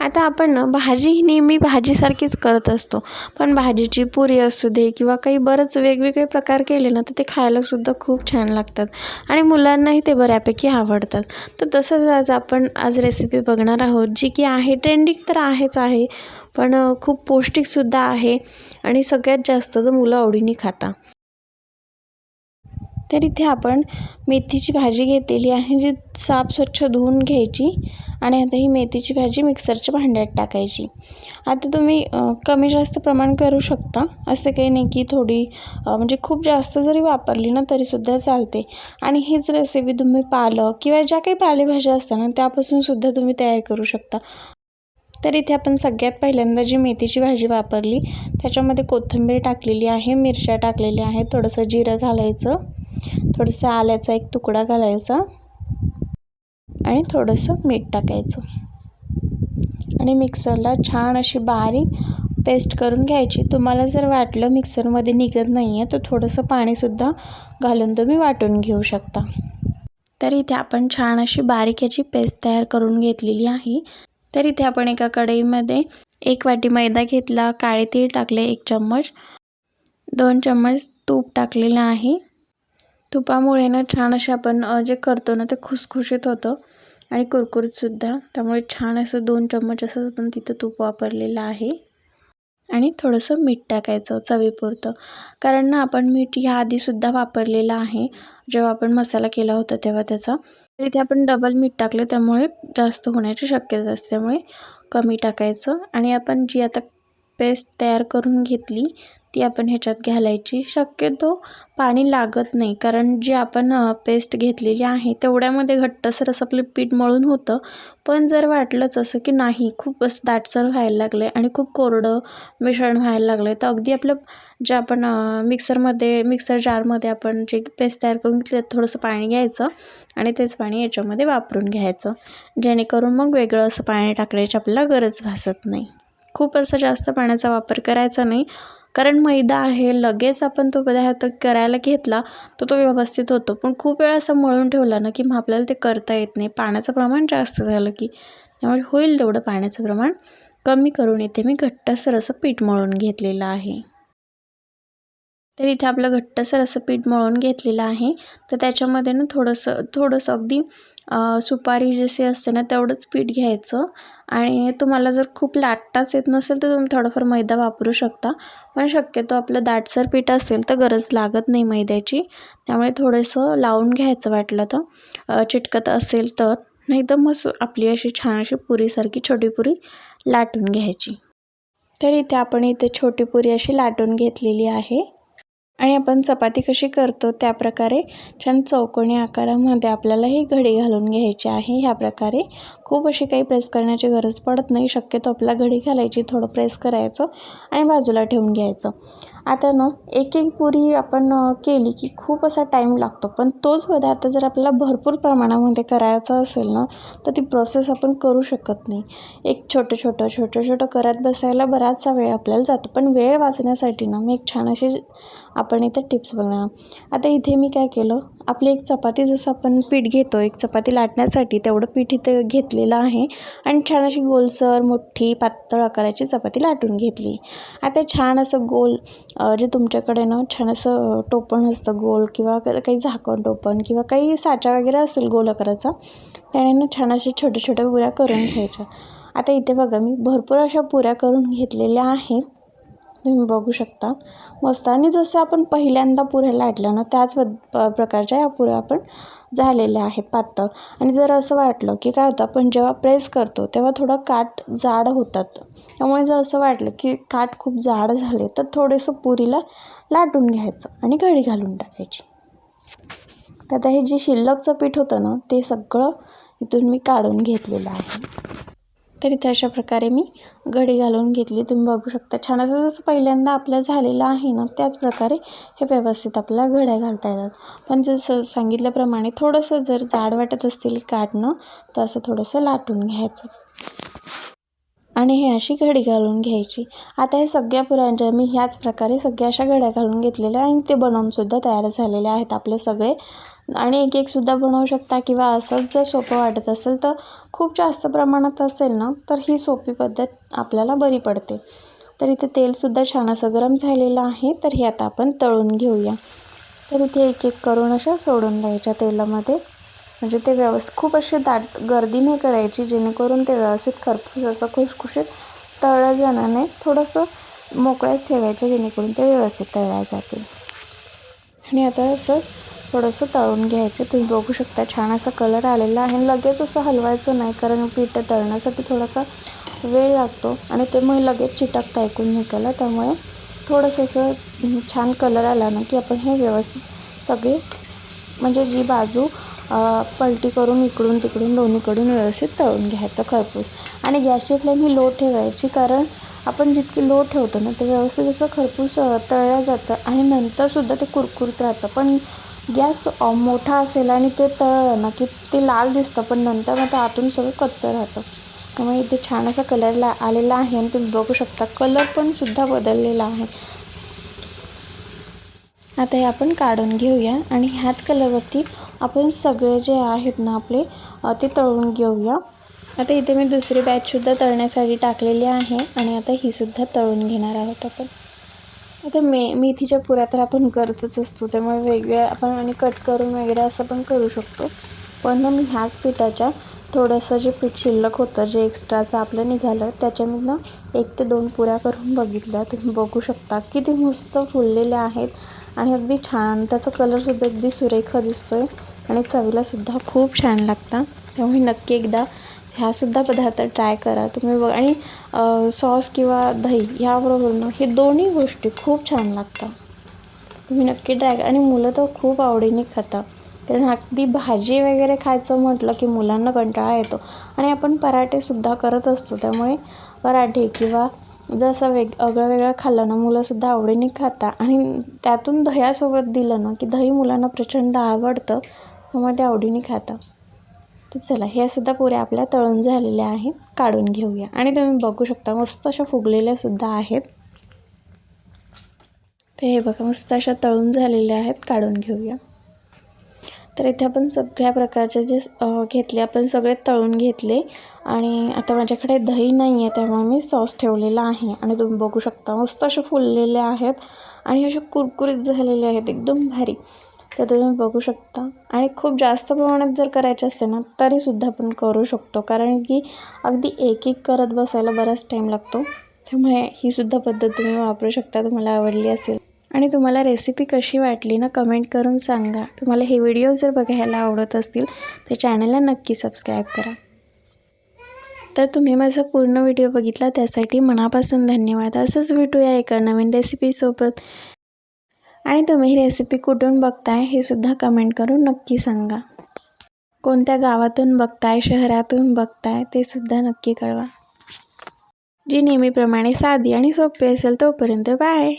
आता आपण ना भाजी ही नेहमी भाजीसारखीच करत असतो. पण भाजीची पुरी असू दे किंवा काही बरंच वेगवेगळे प्रकार केले ना तर ते खायलासुद्धा खूप छान लागतात. आणि मुलांनाही ते बऱ्यापैकी आवडतात. तर तसंच आज आपण आज रेसिपी बघणार आहोत जी की आहे ट्रेंडिंग तर आहेच आहे पण खूप पौष्टिकसुद्धा आहे आणि सगळ्यात जास्त तर मुलं आवडीने खाता. तर इथे आपण मेथीची भाजी घेतलेली आहे जी साफ स्वच्छ धुवून घ्यायची आणि आता ही मेथीची भाजी मिक्सरच्या भांड्यात टाकायची. आता तुम्ही कमी जास्त प्रमाण करू शकता असं काही नाही की थोडी म्हणजे खूप जास्त जरी वापरली ना तरीसुद्धा चालते. आणि हीच रेसिपी तुम्ही पालक किंवा ज्या काही पालेभाज्या असतात ना त्यापासूनसुद्धा तुम्ही तयार करू शकता. तर इथे आपण सगळ्यात पहिल्यांदा जी मेथीची भाजी वापरली त्याच्यामध्ये कोथिंबीर टाकलेली आहे मिरच्या टाकलेल्या आहेत थोडंसं जिरं घालायचं. थोडंसं आल्याचा एक तुकडा घालायचा आणि थोडंसं मीठ टाकायचं. आणि मिक्सरला छान अशी बारीक पेस्ट करून घ्यायची. तुम्हाला जर वाटलं मिक्सरमध्ये निघत नाही आहे तर थोडंसं पाणीसुद्धा घालून तुम्ही वाटून घेऊ शकता. तर इथे आपण छान अशी बारीक याची पेस्ट तयार करून घेतलेली आहे. तर इथे आपण एका कढईमध्ये एक वाटी मैदा घेतला काळे तीळ टाकले एक चम्मच दोन चम्मच तूप टाकलेलं आहे. तुपामुळे ना छान असे आपण जे करतो ना ते खुसखुशीत होतं. आणि कुरकुरीतसुद्धा त्यामुळे छान असं दोन चम्मच असं आपण तिथं तूप वापरलेलं आहे. आणि थोडंसं मीठ टाकायचं चवीपुरतं. कारण ना आपण मीठ ह्या आधीसुद्धा वापरलेलं आहे. जेव्हा आपण मसाला केला होता तेव्हा त्याचा. तर इथे आपण डबल मीठ टाकले त्यामुळे जास्त होण्याची शक्यता असते. त्यामुळे कमी टाकायचं. आणि आपण जी आता पेस्ट तयार करून घेतली ती आपण ह्याच्यात घालायची. शक्यतो पाणी लागत नाही कारण जी आपण पेस्ट घेतलेली आहे तेवढ्यामध्ये घट्टसर असं आपलं पीठ मळून होतं. पण जर वाटलंच असं की नाही खूप असं दाटसर व्हायला लागलं आहे आणि खूप कोरडं मिश्रण व्हायला लागलं आहे तर अगदी आपलं जे आपण मिक्सरमध्ये मिक्सर जारमध्ये आपण जे पेस्ट तयार करून घेतली त्यात थोडंसं पाणी घ्यायचं आणि तेच पाणी याच्यामध्ये वापरून घ्यायचं. जेणेकरून मग वेगळं असं पाणी टाकण्याची आपल्याला गरज भासत नाही. खूप असं जास्त पाण्याचा वापर करायचा नाही. कारण मैदा आहे लगेच आपण तो पदार्थ करायला घेतला तर तो व्यवस्थित होतो. पण खूप वेळा असं मळून ठेवला ना की मग आपल्याला ते करता येत नाही. पाण्याचं प्रमाण जास्त झालं की त्यामुळे होईल तेवढं पाण्याचं प्रमाण कमी करून इथे मी घट्टसर असं पीठ मळून घेतलेलं आहे. तर इथे आपलं घट्टसर असं पीठ मळून घेतलेलं आहे. तर त्याच्यामध्ये ना थोडंसं थोडंसं अगदी सुपारी जसे असते ना तेवढंच पीठ घ्यायचं. आणि तुम्हाला जर खूप लाटताच येत नसेल तर तुम्ही थोडंफार मैदा वापरू शकता. पण शक्यतो आपलं दाटसर पीठ असेल तर गरज लागत नाही मैद्याची. त्यामुळे थोडंसं लावून घ्यायचं वाटलं तर. चिटकत असेल तर. नाही तर मग आपली अशी छान अशी पुरीसारखी छोटी पुरी लाटून घ्यायची. तर इथे आपण इथे छोटी पुरी अशी लाटून घेतलेली आहे. आणि आपण चपाती कशी करतो त्या प्रकारे छान चौकोनी आकारामध्ये आपल्याला ही घडी घालून घ्यायची आहे. ह्या प्रकारे खूप अशी काही प्रेस करण्याची गरज पडत नाही. शक्यतो आपला घडी घालायची थोडं प्रेस करायचं आणि बाजूला ठेवून घ्यायचं. आता ना एक एक पुरी आपण केली की खूप असा टाईम लागतो. पण तोच पदार्थ जर आपल्याला भरपूर प्रमाणामध्ये करायचा असेल ना तर ती प्रोसेस आपण करू शकत नाही. एक छोटं छोटं छोटं छोटं करत बसायला बराचसा वेळ आपल्याला जातो. पण वेळ वाचण्यासाठी ना मी एक छान अशी आपण इथं टिप्स बघणार आता इथे मी काय केलं आपली एक चपाती जसं आपण पीठ घेतो एक चपाती लाटण्यासाठी तेवढं पीठ इथं घेतलेलं आहे आणि छान अशी गोलसर मोठी पातळ आकाराची चपाती लाटून घेतली. आता छान असं गोल जे तुमच्याकडे ना छान असं टोपण असतं गोल किंवा काही झाकण टोपण किंवा काही साचा वगैरे असेल गोल आकाराचा त्याने ना छान अशा छोट्या छोट्या पुऱ्या करून घ्यायच्या. आता इथे बघा मी भरपूर अशा पुऱ्या करून घेतलेल्या आहेत. तुम्ही बघू शकता. मस्त. आणि जसं आपण पहिल्यांदा पुऱ्या लाटल्या ना त्याच प्रकारच्या या पुऱ्या आपण झालेल्या आहेत पातळ. आणि जर असं वाटलं की काय होतं आपण जेव्हा प्रेस करतो तेव्हा थोडं काठ जाड होतात. त्यामुळे जर असं वाटलं की काठ खूप जाड झाले तर थोडंसं पुरीला लाटून घ्यायचं आणि घडी घालून टाकायची. तर आता हे जे शिल्लकचं पीठ होतं ना ते सगळं इथून मी काढून घेतलेलं आहे. तर इथे अशा प्रकारे मी घडी घालून घेतली. तुम्ही बघू शकता. छान असं जसं पहिल्यांदा आपलं झालेलं आहे ना त्याच प्रकारे हे व्यवस्थित आपल्याला घड्या घालता येतात. पण जसं सांगितल्याप्रमाणे थोडंसं जर जाड वाटत असतील काढणं तर असं थोडंसं लाटून घ्यायचं. आणि हे अशी घडी घालून घ्यायची. आता हे सगळ्या पुऱ्यांच्या मी ह्याच प्रकारे सगळ्या अशा घड्या घालून घेतलेल्या आणि ते बनवूनसुद्धा तयार झालेले आहेत आपले सगळे. आणि एक एकसुद्धा बनवू शकता किंवा असंच जर सोपं वाटत असेल तर खूप जास्त प्रमाणात असेल ना तर ही सोपी पद्धत आपल्याला बरी पडते. तर इथे तेलसुद्धा छान असं गरम झालेलं आहे तर हे आता आपण तळून घेऊया. तर इथे एक एक करून अशा सोडून द्यायच्या तेलामध्ये. म्हणजे ते व्यवस्थित खूप अशी दाट गर्दी नाही करायची जेणेकरून ते व्यवस्थित खरपूस असं खुशखुशीत तळलं जाणार नाही थोडंसं मोकळ्याच ठेवायच्या जेणेकरून ते व्यवस्थित तळल्या जातील. आणि आता असं थोडंसं तळून घ्यायचं. तुम्ही बघू शकता छान असा कलर आलेला आहे. लगेच असं हलवायचं नाही कारण पीठ तळण्यासाठी थोडासा वेळ लागतो आणि ते मग लगेच चिटकता ऐकून निघाला त्यामुळे थोडंसं असं छान कलर आला ना की आपण हे व्यवस्थित सगळे म्हणजे जी बाजू पलटी करून इकडून तिकडून दोन्हीकडून व्यवस्थित तळून घ्यायचं खरपूस. आणि गॅसची फ्लेम ही लो ठेवायची कारण आपण जितकी लो ठेवतो ना ते व्यवस्थित असं खरपूस तळलं जातं आणि नंतरसुद्धा ते कुरकुरत राहतं. पण गॅस मोठा असेल आणि ते तळलं ना की ते लाल दिसतं पण नंतर मग ते आतून सगळं कच्चं राहतं. त्यामुळे इथे छान असा कलर ला आलेला आहे आणि तुम्ही बघू शकता कलर पण सुद्धा बदललेला आहे. आता हे आपण काढून घेऊया आणि ह्याच कलरवरती आपण सगळे जे आहेत ना आपले ते तळून घेऊया. आता इथे मी दुसरी बॅचसुद्धा तळण्यासाठी टाकलेली आहे आणि आता ही सुद्धा तळून घेणार आहोत आपण. आता मे मेथीच्या पुऱ्या तर आपण करतच असतो त्यामुळे वेगळ्या आपण आणि कट करून वगैरे असं पण करू शकतो. पण मी ह्याच पिठाच्या थोडंसं जे पीठ शिल्लक होतं जे एक्स्ट्राचं आपलं निघालं त्याच्यामधनं एक ते दोन पुऱ्या करून बघितल्या. तुम्ही बघू शकता किती मस्त फुललेल्या आहेत आणि अगदी छान. त्याचा कलरसुद्धा अगदी सुरेख दिसतो आहे आणि चवीलासुद्धा खूप छान लागतं. त्यामुळे नक्की एकदा ह्यासुद्धा पदार्थ ट्राय करा. तुम्ही बघ. आणि सॉस किंवा दही ह्याबरोबर हे दोन्ही गोष्टी खूप छान लागतात. तुम्ही नक्की ट्राय करा. आणि मुलं तर खूप आवडीने खातात. कारण अगदी भाजी वगैरे खायचं म्हटलं की मुलांना कंटाळा येतो. आणि आपण पराठेसुद्धा करत असतो. त्यामुळे पराठे किंवा जसं वेग वेगळं वेगळं खाल्लं ना मुलंसुद्धा आवडीने खातात. आणि त्यातून दह्यासोबत दिलं ना की दही मुलांना प्रचंड आवडतं. त्यामुळे ते आवडीने खातात. तर चला ह्या सुद्धा पुऱ्या आपल्या तळून झालेल्या आहेत काढून घेऊया. आणि तुम्ही बघू शकता मस्त अशा फुगलेल्यासुद्धा आहेत. तर हे बघा मस्त अशा तळून झालेल्या आहेत काढून घेऊया. तर इथे आपण सगळ्या प्रकारचे जे घेतले आपण सगळे तळून घेतले. आणि आता माझ्याकडे दही नाही आहे त्यामुळे मी सॉस ठेवलेला आहे. आणि तुम्ही बघू शकता मस्त असे फुललेले आहेत. आणि असे कुरकुरीत झालेले आहेत एकदम भारी. तर तुम्ही बघू शकता. आणि खूप जास्त प्रमाणात जर करायचे असते ना तरीसुद्धा आपण करू शकतो. कारण की अगदी एक एक करत बसायला बराच टाईम लागतो. त्यामुळे ही सुद्धा पद्धत तुम्ही वापरू शकता तुम्हाला आवडली असेल. आणि तुम्हाला रेसिपी कशी वाटली ना कमेंट करून सांगा. तुम्हाला हे व्हिडिओ जर बघायला आवडत असतील तर चॅनलला नक्की सबस्क्राईब करा. तर तुम्ही माझा पूर्ण व्हिडिओ बघितला त्यासाठी मनापासून धन्यवाद. असंच भेटूया एका नवीन रेसिपीसोबत आणि तुम्ही ही रेसिपी कुठून बघताय हे सुद्धा कमेंट करून नक्की सांगा. कोणत्या गावातून बघताय शहरातून बघताय ते सुद्धा नक्की कळवा. जी नेहमीप्रमाणे साधी आणि सोपी असेल तोपर्यंत बाय